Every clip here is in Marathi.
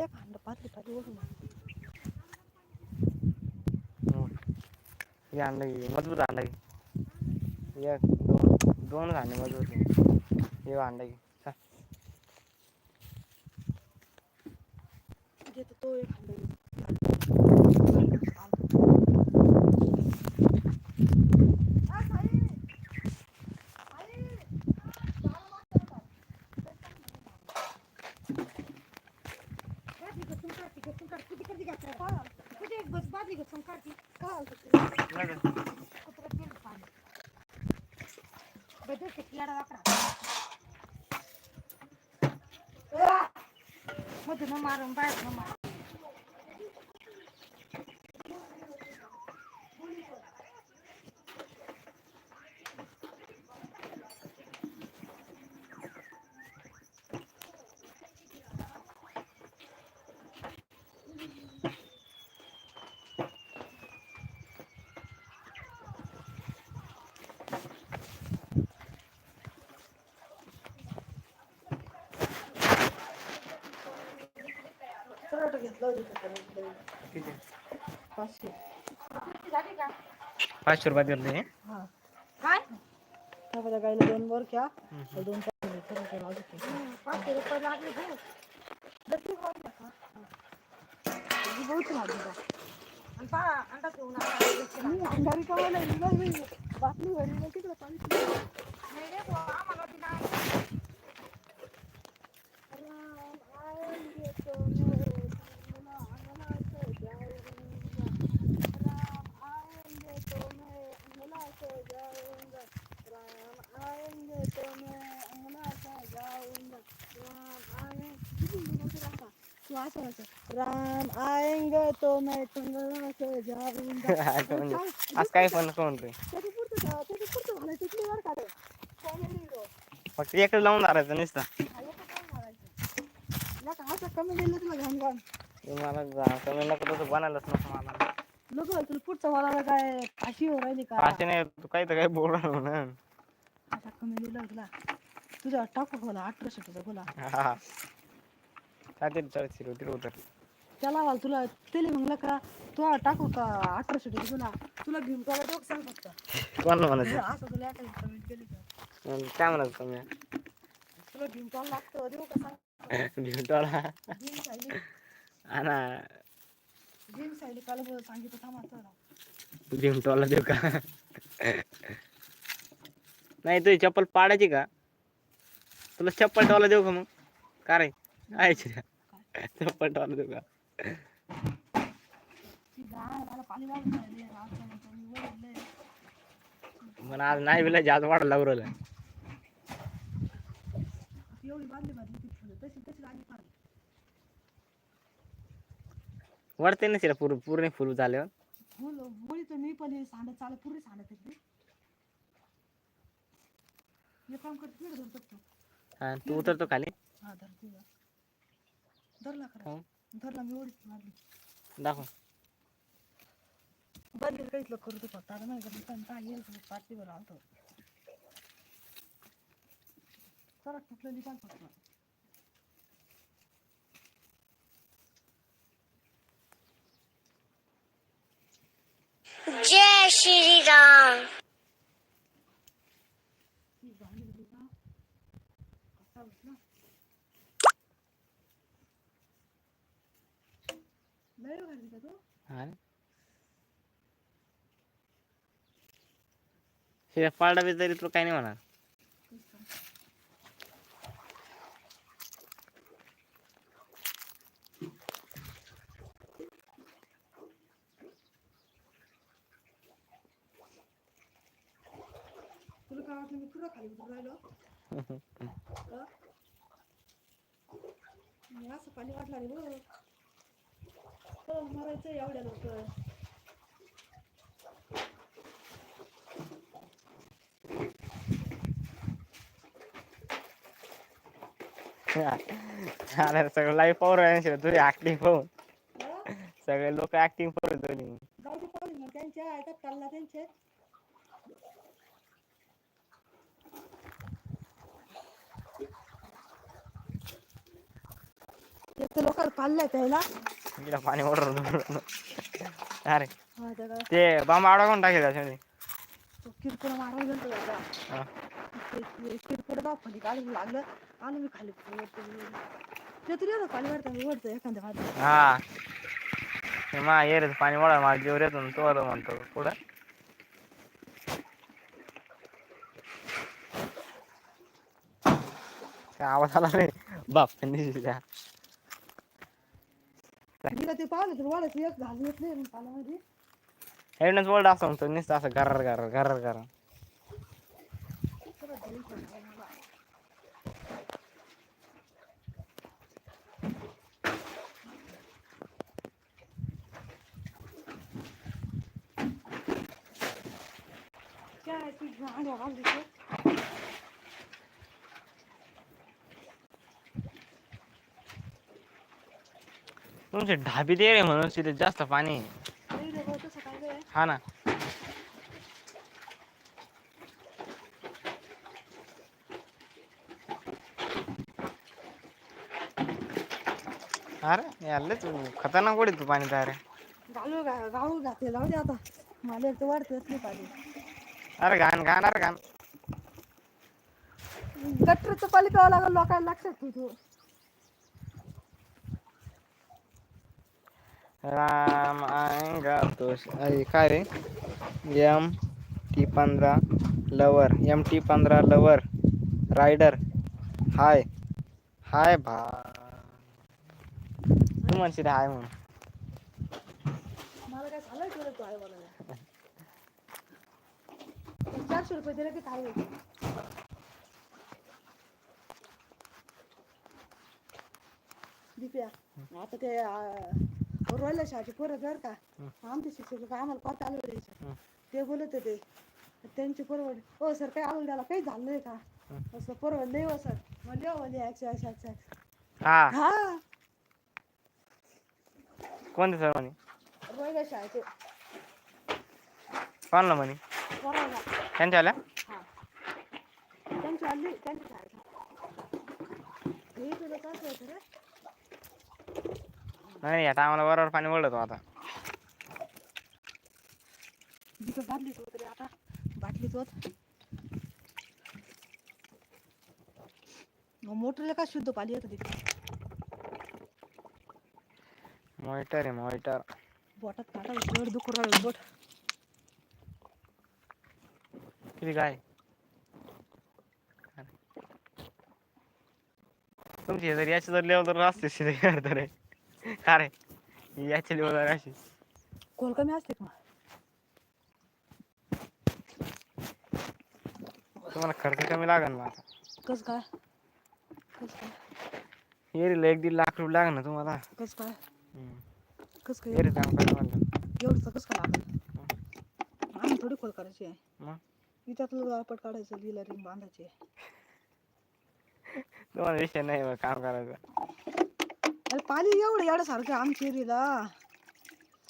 त्यातल्या एक हांड पातली पातली ओढून आण. हे आणलं की मजबूत आणलं की एक दोन दोन आणले मजबूत आहे. हे आणलं की चल. घेतो तो एक બધું શીખવાડો આપણા. બધું મારું બાય મારું सरळ घेतलं होतं त्याच्यानं. किती पाचशे पाचशे रुपयात दिले हे हा काय त्या गायला दोन वर घ्या तर दोन चार सरळ करा अजून पाचशे रुपये लागले भाऊ नक्की वाटलं का? हा. ही बहुत लागली बा. आणि पहा, अंडा ठेवून आला. मी अंगारी कवायला येईल बाई, बाई. बाटली भरली ना तिकडं पाणी पिलं. नाही रे बुवा, आम्हाला दिला. राम आएंगे तो मेरे अंगना, अंगना से जाऊंगा. राम आएंगे तो मैं अंगना से जाऊंगा. राम आएंगे तो मैं अंगना से जाऊंगा. राम आएंगे तू असं म्हणायचं. राम आएंगे तो मैं अंगना से जाऊंगा. असं म्हणजे असं काही पण नको म्हणतोय त्याचं पुढचं जा- त्याचं पुढचं म्हणायचं, इथलं वर काढ. Comedy hero. फक्त एकच लावून धरायचं नुसतं असं कमी दिलं तुला घाण घाण. ते मला कमी नको तसं बनायलाच नको मला लोक तुला पुढचं वाला काय फाशी हो राहिली का? असे नाही तू काही तर काही बोल म्हणून. असा कमी दिलं तुला तुझ्या टाकू खोला अठराशे तुझा काय तरी चाळीस रुपये तिला उतर. त्याला वाल तुला त्याला म्हणलं का तू टाकू का अठराशे रुपये तुला? तुला घेऊन तुला डोक सांग फक्त. कोणाला म्हणायचं? असं तुला एखादी कमेंट केली का? काय म्हणायचं तुम्ही? तुला घेऊन तुला लागतं देऊ का सांग? सायली आणा काल सांगितलं थांबा चला भिवटाला देऊ का? नाही तुझी चप्पल पाडायची का? तुला चप्पल टॉला देऊ का मग? का रे? आयची चप्पल टॉला देऊ का? मला आज नाही बिला जास्त वाढ लागू राहिलं ती एवढी बांधली बांधली ती फुलं तशी तशी आली पार वाढते ना तिला पूर्ण पूर्ण फुल झाल्यावर. फुल तर मी पण हे सांडत चालत पुरी सांडत येते हे काम करते धरतो तू. हा तू उतरतो खाली? हा धर तू धर. धरला खरा. हो. धरला मी ओढीत मारली. दाखव. बंद काहीच करू तू फक्त. आता नाही का पण काय येईल आलतो. चला तुटलेली पाल फक्त. जय श्री राम ती पाडा बी तरी तुला काही नाही म्हणा तुला काय वाटलं मी तुला हा? मी असं पाणी वाटलं रे बघ. चल मरायचं एवढ्या लवकर. सगळं लाईव्ह पावर आहे तुझी ऍक्टिंग पाहून. हा? सगळे लोक ऍक्टिंग पाहून मग त्यांचे. पाल्ल्या प्यायला इकडं पाणी ओढर अरे हा त्याला ते बांब आडा कोण टाकेल त्याच्यामध्ये तो किरकोळ मारायला गेलो त्याचा हा. ते किरकोळ दाव खाली लागलं मी खाली ते तरी येतं पाणी वाढतं ओढतं एखाद्या भात हा. ते मा ये रे पाणी ओढा माझ्या जीवर येतो ना तो आता म्हणतो. पुढं? काय आवाज आला रे? बाप दिसल्या तिला ते पाहिलं तर वाढायचं एक घालून येत नाही पाण्यामध्ये हेडनच वर्ल्ड असं म्हणतो नुसतं असं गरर गरर गरर गरर सगळं धरून ठेवलं मला. काय ती गाड्या घालली तुमचे ढाबी दे रे म्हणून तिथे जास्त पाणी आहे. हा ना. अरे यारले तू खतरनाक उडी तू पाणी तयार घालू घा घालू घातले जाऊ दे आता. मला एक तर वाढतेच नाही पाणी. अरे घाण घाण अरे घाण. गटरचं पाणी प्यावं लागलं लोकांना लक्षात ठेव राम आएंगा तो अरे काय रे? एम टी पंधरा लवर एम टी पंधरा लवर रायडर हाय. हाय भा. तू म्हणशील हाय म्हणून. चारशे रुपये दिले की काय दिप्या आता ते रोयला शाळेचे पोरं जर का आमचे शिक्षक आम्हाला कॉपी आलो द्यायचे. ते बोलत होते त्यांचे परवड हो सर काही आलो द्याला काही झालं नाही का? असं परवड नाही हो सर. म्हणजे हो म्हणजे एकशे एकशे एकशे. हा. कोणते सर म्हणे? रोयला शाळेचे कोणला म्हणे? त्यांच्या आल्या हा. त्यांची आली त्यांची शाळेत हे तुला कसं होतं रे? नाही या टायमाला बरोबर पाणी ओढतो आता. तिथं बाटलीच होत रे आता. बाटलीच होत मोटरला का शुद्ध पाणी येतं तिथे? मॉनिटर आहे मॉनिटर बोटात काटा जड दुखू राहिलं बोट. किती काय? तुमची जर याची जर लेवल तर असते शिरे तर रे का रे याची लेवल अशी. खोल कमी असते का? तुम्हाला खर्च कमी लागेल ना आता. कस काय? कस काय? एरीला एक दीड लाख रुपये लागेल ना तुम्हाला. कस काय? हम्म. कस काय? एरी काम करायला म्हणलं. एवढंच कस काय लागल आम्ही थोडी खोल करायची आहे. मग? तिच्यातलं गाळपट काढायचं लिहिलं रिंग बांधायची तुम्हाला विषय नाही बा काम करायचं. अरे पाणी एवढं एवढ्यासारखं आमच्या एरियाला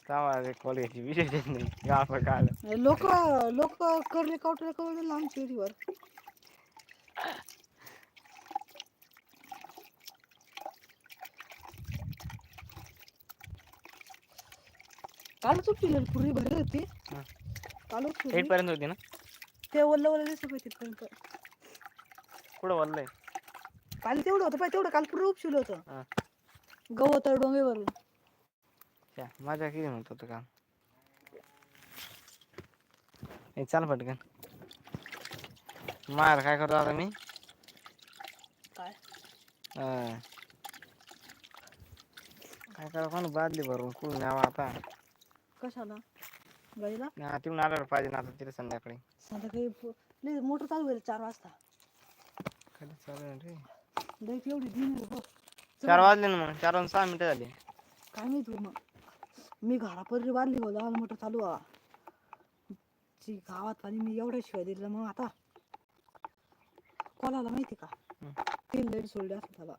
तेव्हा कॉलेजची विशेष नाही. गाव काय लोक लोक करले कावटले आमच्या एरियावर कालच उपटी पुरी भरली होती. कालच पर्यंत होती ना? ते दिसत होती कुठं बोललंय काल तेवढं होतं पाय तेवढं काल पुरं उपशिल होतं. गवत डोंगेवरून च्या, मजा किती म्हणत काम. ए चाल पटकन. मार काय करतो आता मी? काय? अं, काय करा कोण बादली भरून कुठून न्यावा आता? कशाला? गाईला हा, तिकडून आल्यावर पाहिजे ना आता तिथे संध्याकाळी. संध्याकाळी पो- मोटर चालू होईल चार वाजता. कधी चालू आहे रे? लाइट एवढी दिन. चार वाजले ना मग. चार वाजून सहा मिनिटं झाली. काय माहिती मग. मी घरापर्यंत बांधली हो लहान मोटर चालू हा गावात आणि मी एवढ्या शिवाय दिलं मग आता. कोणाला माहिती का? हं. तीन लाइट सोडले असं त्याला.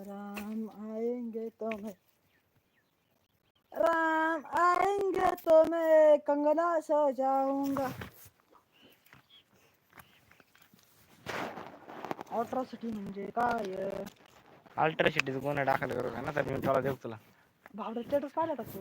राम आएंगे तो मैं राम आएंगे तो मैं कंगना सजाऊंगा. अल्ट्रासिटी म्हणजे काय अल्ट्रासिटीचं गुन्हा दाखल करू का ना तर मी तुला देऊ तुला. भावडा स्टेटस पाहिला का तू?